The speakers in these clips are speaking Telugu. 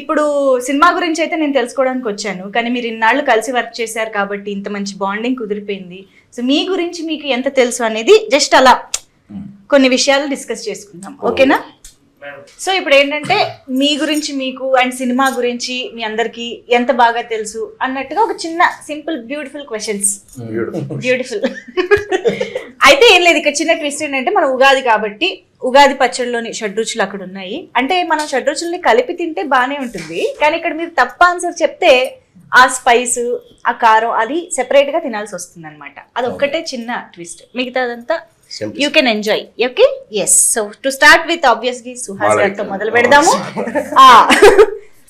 ఇప్పుడు సినిమా గురించి అయితే నేను తెలుసుకోవడానికి వచ్చాను కానీ మీరు ఇన్నాళ్ళు కలిసి వర్క్ చేశారు కాబట్టి ఇంత మంచి బాండింగ్ కుదిరిపోయింది. సో మీ గురించి మీకు ఎంత తెలుసు అనేది జస్ట్ అలా కొన్ని విషయాలు డిస్కస్ చేసుకుందాం. ఓకేనా? సో ఇప్పుడు ఏంటంటే మీ గురించి మీకు అండ్ సినిమా గురించి మీ అందరికి ఎంత బాగా తెలుసు అన్నట్టుగా ఒక చిన్న సింపుల్ బ్యూటిఫుల్ క్వశ్చన్స్ బ్యూటిఫుల్ అయితే ఏం లేదు ఇక్కడ చిన్న ట్విస్ట్ ఏంటంటే మన ఉగాది కాబట్టి ఉగాది పచ్చడిలోని షడ్రుచులు అక్కడ ఉన్నాయి. అంటే మనం షడ్రుచుల్ని కలిపి తింటే బానే ఉంటుంది. కానీ ఇక్కడ మీరు తప్ప ఆన్సర్ చెప్తే ఆ స్పైస్ ఆ కారం అది సెపరేట్గా తినాల్సి వస్తుంది అనమాట అది ఒక్కటే చిన్న ట్విస్ట్ మిగతాదంతా. You can enjoy okay yes so to start with obviously Suhas గారితో మొదలు పెడదాము.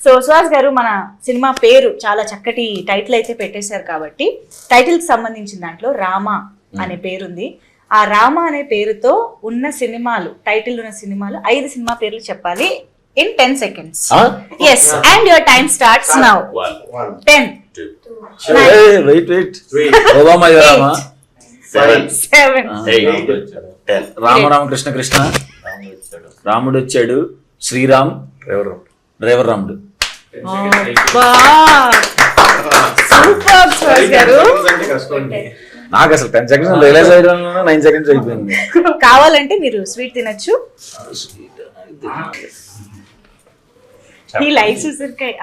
సో సుహాస్ గారు. మన సినిమా పేరు చాలా చక్కటి టైటిల్ అయితే పెట్టేశారు కాబట్టి టైటిల్కి సంబంధించిన దాంట్లో రామ అనే పేరుంది. ఆ రామ అనే పేరుతో ఉన్న సినిమాలు టైటిల్ ఉన్న సినిమాలు ఐదు సినిమా పేర్లు చెప్పాలి in ten seconds yes and your time starts now ten wait wait Obama Rama seven Rama Rama Krishna Krishna రాముడు వచ్చాడు శ్రీరామ్ డ్రైవర్ రాముడు సూపర్ గారు నాకు అసలు టెన్ సెకండ్స్ రియలైజ్ అయ్యడం నైన్ సెకండ్స్ అయిపోయింది. కావాలంటే మీరు స్వీట్ తినొచ్చు. ఈ లైఫ్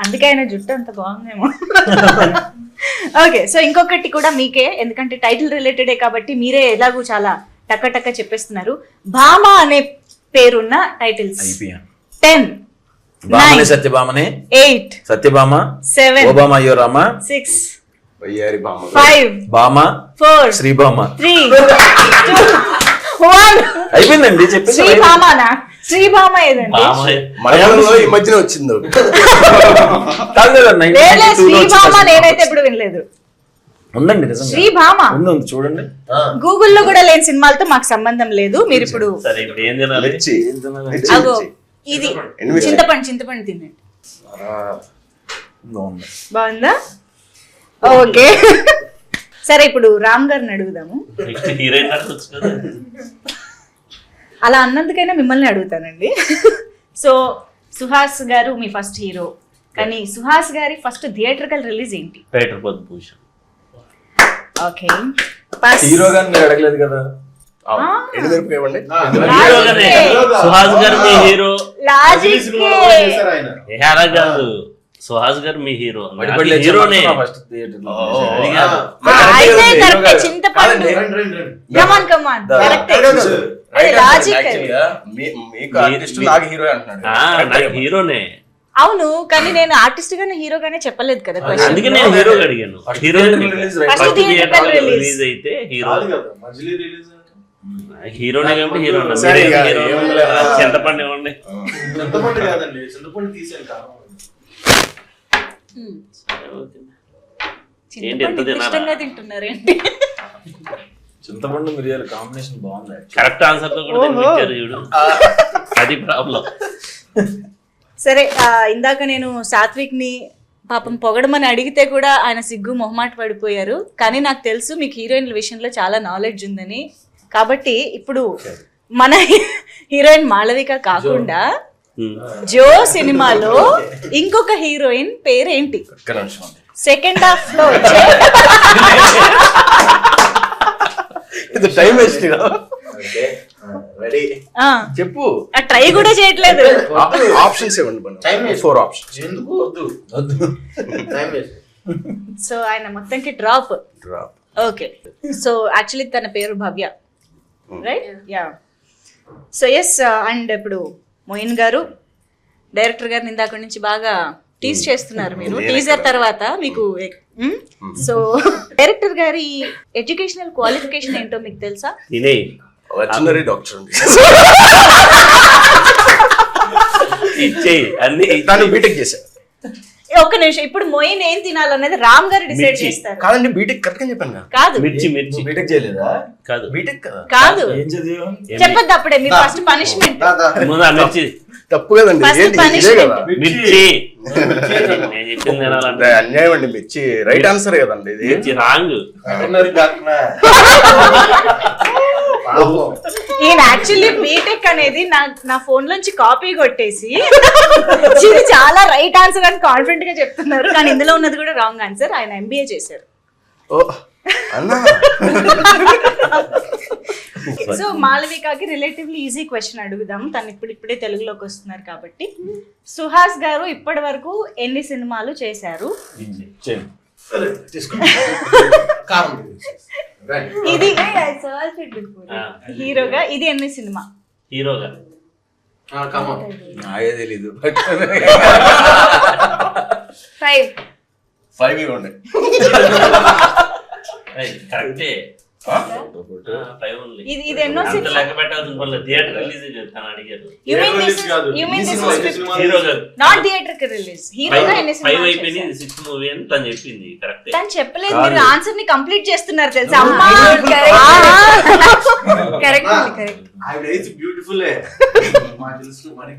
అందుకే ఆయన జుట్టు అంత బాగుందేమో. ఓకే సో ఇంకొకటి కూడా మీకే ఎందుకంటే టైటిల్ రిలేటెడే కాబట్టి మీరే ఎలాగూ చాలా టక్క టక్క చెప్పేస్తున్నారు. భామ అనే పేరున్న టైటిల్స్ టెన్ బామనే సత్యభామనే ఎయిట్ సత్యభామ సెవెన్ ఓబామా అయ్యో రామ సిక్స్ వయ్యారి బామ్మ ఫైవ్ బామ ఫోర్ శ్రీభామ త్రీ వన్ అయిపోయిందండి చెప్పేసి శ్రీభామనా శ్రీభామ ఏదండి? మలయాళంలో ఈ మధ్యన వచ్చింది. కాదు కదా, 1992 లేదు లో వచ్చిన శ్రీభామ సినిమా. నేనైతే ఎప్పుడు వినలేదు. ఉందండి నిజంగా. శ్రీభామ ఉంది ఉంది చూడండి. గూగుల్లో కూడా లేని సినిమాలతో మాకు సంబంధం లేదు. మీరు ఇప్పుడు సరే ఇప్పుడు ఏం తినాలి? మిర్చి మిర్చి, అగో మిర్చి. ఇది. చింతపండు చింతపండు తినండి. బాగుందా? ఓకే. సరే ఇప్పుడు రామ్ గారిని అడుగుదాము. అలా అన్నందుకైనా మిమ్మల్ని అడుగుతానండి. సో సుహాస్ గారు మీ ఫస్ట్ హీరో. కానీ సుహాస్ గారి ఫస్ట్ థియేటర్కల్ రిలీజ్ ఏంటి? పేటర్ ఓకే. ఫస్ట్ హీరో గారిని అడగలేదు కదా. సుహాస్ గారు మీ హీరో. లాజిక్ ఏ అలా కాదు. సుహాస్ గారు మీ హీరో. హీరోనే. అయితే కరెక్టే చింతపండు. కమాన్ కమాన్ నాకు హీరోనే. అవును కానీ నేను ఆర్టిస్ట్ గానే హీరో గానే చెప్పలేదు కదా. అందుకే నేను హీరో అడిగాను. హీరో. రిలీజ్ అయితే హీరో హీరోనే కాబట్టి హీరో. చింతపండు ఇవ్వండి. చింతపండు కాదండి చింతపండు తీసాను Hmm. ఏంటి ఎంత చింతపండు తినాలా? ఇష్టంగా తింటున్నారేంటి చింతపండు మిరియాల కాంబినేషన్ బాగుంది. కరెక్ట్ ఆన్సర్తో కూడా చూడు. అది ప్రాబ్లం సరే ఇందాక నేను సాత్విక్ని పాపం పొగడమని అడిగితే కూడా ఆయన సిగ్గు మొహమాట పడిపోయారు. కానీ నాకు తెలుసు మీకు హీరోయిన్ల విషయంలో చాలా నాలెడ్జ్ ఉందని. కాబట్టి ఇప్పుడు మన హీరోయిన్ మాళవిక కాకుండా జో సినిమాలో ఇంకొక హీరోయిన్ పేరేంటి. సెకండ్ హాఫ్లో ఇది టైం వేస్ట్ చెప్పు. ట్రై కూడా చేయట్లేదు. ఆప్షన్స్ ఇవ్వండి. ఫోర్ ఆప్షన్స్ ఎందుకు వద్దు? టైం వేస్ట్ సో ఆయన మొత్తంకి drop drop okay so actually తన పేరు Bhavya. Right yeah so yes and ఇప్పుడు మోయిన్ గారు డైరెక్టర్ గారిని ఇందాక నుంచి బాగా టీజ్ చేస్తున్నారు మీరు. టీజర్. తర్వాత మీకు సో డైరెక్టర్ గారి ఎడ్యుకేషనల్ క్వాలిఫికేషన్ ఏంటో మీకు తెలుసా? డాక్టర్ ఇచ్చేయి అన్ని బీటెక్ చేశా. ఏ, ఒక్క నిమిషం. ఇప్పుడు మొయిన్ ఏం తినాలనేది రామ్ గారు డిసైడ్. చేస్తారు. కాదండి బీటెక్ కరెక్ట్గా చెప్పాను కదా. మిర్చి మిర్చి. బీటెక్ చేయలేదా? కాదు. బీటెక్ కదా? ఏం చదివా చెప్పొద్దు అప్పుడే మీరు ఫస్ట్ పనిష్మెంట్ మిర్చి. తప్పు కదండి మిర్చి. అన్యాయం అండి మిర్చి. రైట్ ఆన్సర్ కదండి ఇది. మిర్చి రాంగ్. ఈయన యాక్చువల్లీ బీటెక్ అనేది నా నా ఫోన్ లోంచి కాపీ కొట్టేసి ఇది చాలా రైట్ ఆన్సర్ అని కాన్ఫిడెంట్గా చెప్తున్నారు. కానీ ఇందులో ఉన్నది కూడా రాంగ్ ఆన్సర్ ఆయన ఎంబీఏ చేశారు. ఓ అన్నా. సో మాలవికకి రిలేటివ్లీ ఈజీ క్వశ్చన్ అడుగుదాం. తను ఇప్పుడు ఇప్పుడే తెలుగులోకి వస్తున్నారు కాబట్టి. సుహాస్ గారు ఇప్పటి వరకు ఎన్ని సినిమాలు చేశారు. సరే. కారం. ఇది హీరోగా ఇది ఎన్ని సినిమా? హీరోగా. నాకే తెలీదు. ఫైవ్ ఫైవ్ ఇవ్వండి. కరెక్టే ఇది ఇది ఎన్నో అంత సినిమా లెక్క పెట్టాల్సిన పనులు థియేటర్ రిలీజ్ చెప్తాను అడిగారు. You mean Theatre this release కాదు. యు మీన్ ఈ దిస్ సినిమా, ఈ సినిమా హీరోగా నాట్ థియేటర్కి రిలీజ్ హీరోగా ఎన్ని ఫైవ్ సినిమాలు అయిపోయింది చేశారు? సిక్స్త్ మూవీ అని తను చెప్పింది కరెక్టే తను చెప్పలేదు. మీరు ఆన్సర్ని కంప్లీట్ చేస్తున్నారు తెలుసా? అమ్మా కరెక్ట్ ఆ, కరెక్ట్ ఆవిడ ఏజ్ బ్యూటిఫుల్ మాకు తెలుసు మరి.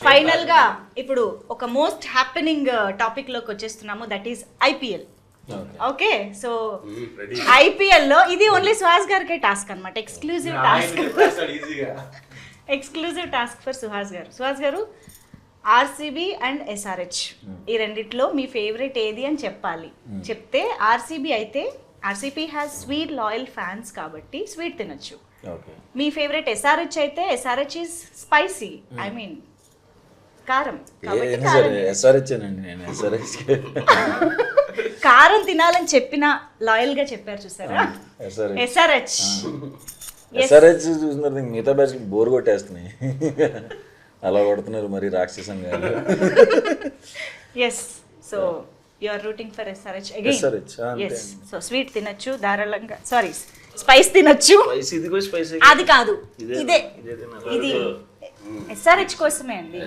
ఫైనల్గా ఇప్పుడు ఒక మోస్ట్ హ్యాపెనింగ్ టాపిక్లోకి వచ్చేస్తున్నాము that is IPL okay so ఐపీఎల్లో ఇది ఓన్లీ సుహాస్ గారికే టాస్క్ అన్నమాట exclusive task exclusive task for Suhas గారు. సుహాస్ గారు ఆర్సీబీ అండ్ ఎస్ఆర్హెచ్ ఈ రెండిట్లో మీ ఫేవరెట్ ఏది అని చెప్పాలి. చెప్తే ఆర్సీబీ అయితే RCB has sweet loyal fans కాబట్టి స్వీట్ తినొచ్చు. ఓకే మీ ఫేవరెట్ ఎస్ఆర్హెచ్ అయితే SRH is spicy I mean కారం. కాబట్టి ఏదైనా కారం. సరే ఎస్ఆర్హెచ్ అండి నేను ఎస్ఆర్హెచ్ కారం తినాలని చెప్పిన లాయల్గా చెప్పారు చూసారా? ఎస్ఆర్హెచ్ ఎస్ఆర్హెచ్ ఇంక మిగతా బ్యాచ్ బోర్ కొట్టేస్తున్నాయి. అలా కొడుతున్నారు మరి రాక్షసంగా. Yes so you are rooting for SRH again yes. So sweet తినొచ్చు ధారాళంగా సారీ స్పైస్ తినొచ్చు. అది కాదు. ఇదే-. ఇది. ఎస్ఆర్హెచ్ కోసమే అండి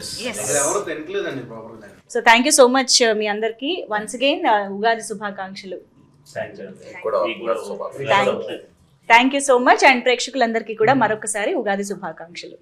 so thank you so much మీ అందరికి. వన్స్ అగైన్ ఉగాది శుభాకాంక్షలు. Thank you so much and ప్రేక్షకులందరికీ కూడా మరొకసారి ఉగాది శుభాకాంక్షలు.